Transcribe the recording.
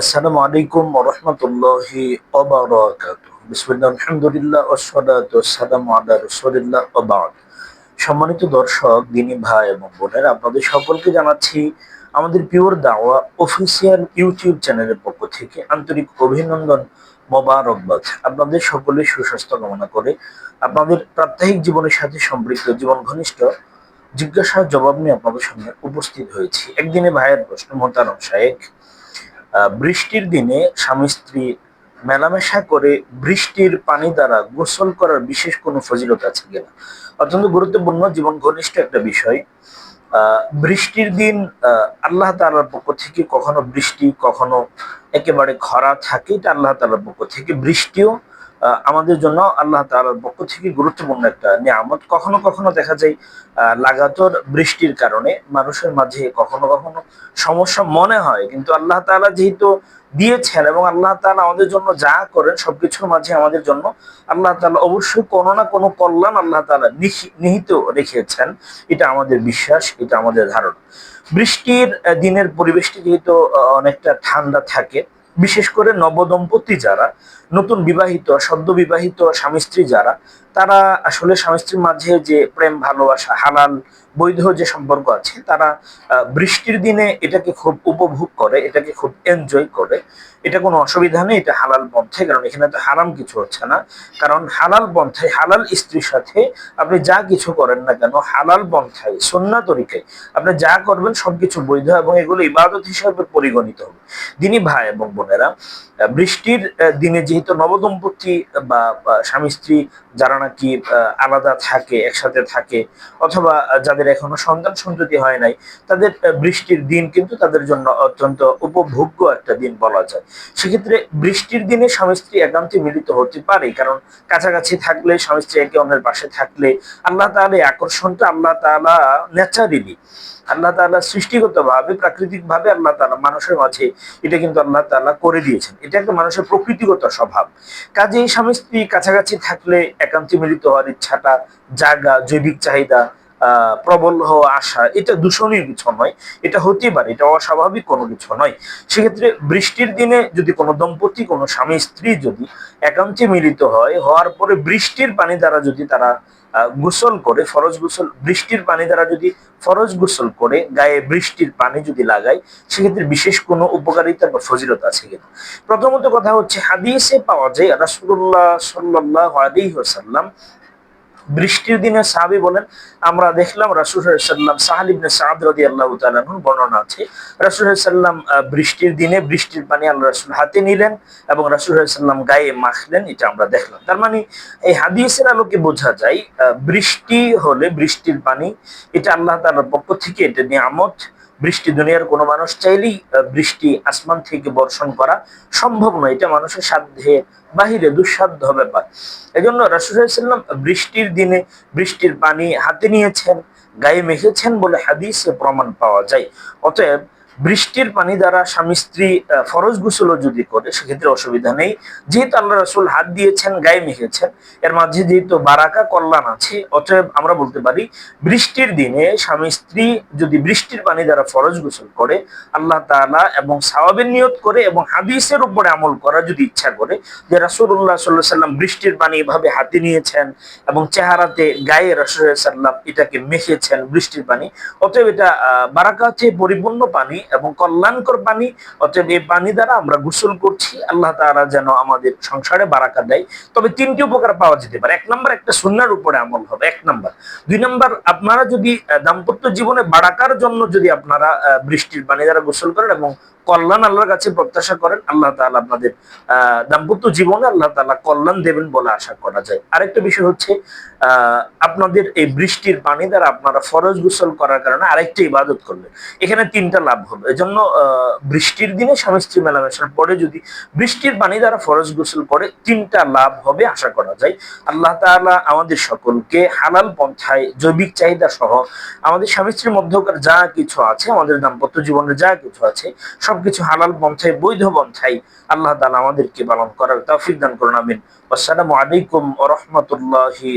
আসসালামু আলাইকুম রহমতুল্লাহি বিসমিল্লাহ, আলহামদুলিল্লাহ ওসলাত ওসালামু আলা রসুলিল্লাহ সম্মানিত দর্শক, দিনী ভাই এবং বোনের, আপনাদের সকলকে জানাচ্ছি আমাদের পিওর দাওয়া অফিসিয়াল ইউটিউব চ্যানেলের পক্ষ থেকে আন্তরিক অভিনন্দন মোবারকবাদ। আপনাদের সকলে সুস্বাস্থ্য কামনা করে আপনাদের প্রাত্যহিক জীবনের সাথে সম্পৃক্ত জীবন ঘনিষ্ঠ জিজ্ঞাসার জবাব নিয়ে আপনাদের সামনে উপস্থিত হয়েছি। একদিনে ভাইয়ের প্রশ্ন মোতারম শায়েখ বৃষ্টির দিনে স্বামী স্ত্রী মেলামেশা করে বৃষ্টির পানি দ্বারা গোসল করার বিশেষ কোনো ফজিলত আছে কিনা? অত্যন্ত গুরুত্বপূর্ণ, জীবন ঘনিষ্ঠ একটা বিষয়। বৃষ্টির দিন আল্লাহ তালার পক্ষ থেকে কখনো বৃষ্টি, কখনো একেবারে খরা থাকে, এটা আল্লাহ তালার পক্ষ থেকে বৃষ্টিও আমাদের জন্য আল্লাহ তালার পক্ষ থেকে গুরুত্বপূর্ণ একটা নিয়ামত। কখনো কখনো দেখা যায় লাগাতর বৃষ্টির কারণে মানুষের মাঝে কখনো কখনো সমস্যা মনে হয়। কিন্তু আল্লাহ তালা যেহেতু দিয়েছেন এবং আল্লাহ তালা আমাদের জন্য যা করেন, সবকিছুর মাঝে আমাদের জন্য আল্লাহ তালা অবশ্যই কোনো না কোনো কল্যাণ আল্লাহ তালা নিহিত রেখেছেন। এটা আমাদের বিশ্বাস, এটা আমাদের ধারণা। বৃষ্টির দিনের পরিবেশটি যেহেতু অনেকটা ঠান্ডা থাকে বিশেষ করে নবদম্পতি যারা, নতুন বিবাহিত, সদ্য বিবাহিত স্বামী স্ত্রী যারা, তারা আসলে স্বামী স্ত্রীর মাঝে যে প্রেম, ভালোবাসা, হালাল, বৈধ যে সম্পর্ক আছে, তারা বৃষ্টির দিনে এটাকে খুব উপভোগ করে, এটাকে খুব এনজয় করে। এটা কোনো অসুবিধা নেই, এটা হালাল পন্থায়, কারণ এখানে তো হারাম কিছু হচ্ছে না। কারণ হালাল পন্থায়, হালাল স্ত্রীর সাথে আপনি যা কিছু করেন না কেন, হালাল পন্থায় সন্না তরিকায় আপনি যা করবেন সবকিছু বৈধ এবং এগুলো ইবাদত হিসাবে পরিগণিত হবে। দিনী ভাই এবং বোনেরা বৃষ্টির দিনে যেহেতু নবদম্পতি বা স্বামী, স্ত্রী, যারা নাকি আলাদা থাকে, একসাথে থাকে, অথবা যাদের এখনও সন্তান সন্ততি হয় নাই, তাদের বৃষ্টির দিন কিন্তু তাদের জন্য অত্যন্ত উপভোগ্য একটা দিন বলা যায়। সেক্ষেত্রে বৃষ্টির দিনে স্বামী, স্ত্রী একান্তে মিলিত হতে পারে, কারণ কাছাকাছি থাকলে, স্বামী, স্ত্রী একে অন্যের পাশে থাকলে আল্লাহ তাহলে আকর্ষণটা আল্লাহ তালা ন্যাচারালি আল্লাহ তালা সৃষ্টিগত ভাবে প্রাকৃতিক ভাবে আল্লাহ তালা মানুষের মাঝে, এটা কিন্তু আল্লাহ তালা করে দিয়েছেন। এটা একটা মানুষের প্রকৃতিগত স্বভাব। কাজেই স্বামী স্ত্রী কাছাকাছি থাকলে একান্তে মিলিত হওয়ার ইচ্ছাটা, জাগা, জৈবিক চাহিদা প্রবল হওয়া আসা এটা দূষণীয় কিছু নয়, এটা হতেই পারে, এটা অস্বাভাবিক কোনো কিছু নয়। সেক্ষেত্রে বৃষ্টির দিনে যদি কোনো দম্পতি, কোনো স্বামী, স্ত্রী যদি একান্তে মিলিত হয়, হওয়ার পরে বৃষ্টির পানি দ্বারা যদি তারা গোসল করে, ফরজ গোসল, বৃষ্টির পানি দ্বারা যদি ফরজ গোসল করে, গায়ে বৃষ্টির পানি যদি লাগায়, সেক্ষেত্রে বিশেষ কোনো উপকারিতা বা ফজিলত আছে কিনা? প্রথমত কথা হচ্ছে, হাদিসে পাওয়া যায় রাসুল্লাহ সাল্লাহ আলী সাল্লাম বৃষ্টির দিনে সাহাবি বলেন, আমরা দেখলাম রাসুল সাল্লাম সাহালিবনে সাদ রদি আল্লাহ বর্ণনা আছে। রাসুল সাল্লাম বৃষ্টির দিনে বৃষ্টির পানি আল্লাহ রাসুল হাতে নিলেন এবং রাসুল সাল্লাম গায়ে মাখলেন এটা আমরা দেখলাম। তার মানে এই হাদিসের আলোকে বোঝা যায় বৃষ্টি হলে বৃষ্টির পানি, এটা আল্লাহ তালার পক্ষ থেকে এটা নিয়ামত। বৃষ্টি দুনিয়ার কোনো মানুষ চাইলেই বৃষ্টি আসমান থেকে বর্ষণ করা সম্ভব নয়। এটা মানুষের সাধ্যে, বাহিরে দুঃসাধ্য ব্যাপার। এই জন্য রাসুসাল্লাম বৃষ্টির দিনে বৃষ্টির পানি হাতে নিয়েছেন, গায়ে মেখেছেন বলে হাদিসে প্রমাণ পাওয়া যায়। অতএব বৃষ্টির পানি দ্বারা স্বামী স্ত্রী ফরজ গুসলও যদি করে, সেক্ষেত্রে অসুবিধা নেই। যেহেতু আল্লাহ রসুল হাত দিয়েছেন, গায়ে মেখেছেন, এর মাঝে যেহেতু বারাকা কল্যাণ আছে, অতএব আমরা বলতে পারি, বৃষ্টির দিনে স্বামী স্ত্রী যদি বৃষ্টির পানি দ্বারা ফরজ গোসল করে, আল্লাহ তালা এবং সাওয়াবের নিয়ত করে এবং হাদিসের উপরে আমল করা যদি ইচ্ছা করে, যে রাসুল্লাহ সাল্লাহ সাল্লাম বৃষ্টির পানি এভাবে হাতে নিয়েছেন এবং চেহারাতে গায়ে রসুল সাল্লাম এটাকে মেখেছেন বৃষ্টির পানি, অতএব এটা বারাকা হচ্ছে পরিপূর্ণ পানি এবং কল্যাণকর পানি অতএব এই পানি দ্বারা আমরা গোসল করছি। আল্লাহ তারা যেন আমাদের সংসারে বারাকা দেয়। তবে তিনটি উপকার পাওয়া যেতে পারে। এক নম্বর, একটা সুন্নার উপরে আমল হবে। এক নম্বর। দুই নম্বর, আপনারা যদি দাম্পত্য জীবনে বারাকার জন্য যদি আপনারা বৃষ্টির পানি দ্বারা গোসল করেন এবং কল্যাণ আল্লাহর কাছে প্রত্যাশা করেন, আল্লাহ তালা আপনাদের দাম্পত্য জীবনে আল্লাহ তালা কল্যাণ দেবেন বলে আশা করা যায়। আরেকটা বিষয় হচ্ছে আপনাদের এই বৃষ্টির পানি দ্বারা আপনারা ফরজ গোসল করার কারণে আরেকটা ইবাদত করবেন। এখানে তিনটা লাভ হবে। এজন্য বৃষ্টির দিনে স্বামী স্ত্রী মেলামেশার পরে যদি বৃষ্টির পানি দ্বারা ফরজ গোসল করে তিনটা লাভ হবে আশা করা যায়। আল্লাহ তালা আমাদের সকলকে হালাল পন্থায় জৈবিক চাহিদা সহ আমাদের স্বামী স্ত্রীর মধ্যকার যা কিছু আছে, আমাদের দাম্পত্য জীবনে যা কিছু আছে, সবকিছু হালাল পন্থায়, বৈধ পন্থায় আল্লাহ তালা আমাদেরকে পালন করার তৌফিক দান করুন, আমিন। আসসালামু আলাইকুম রহমতুল্লাহি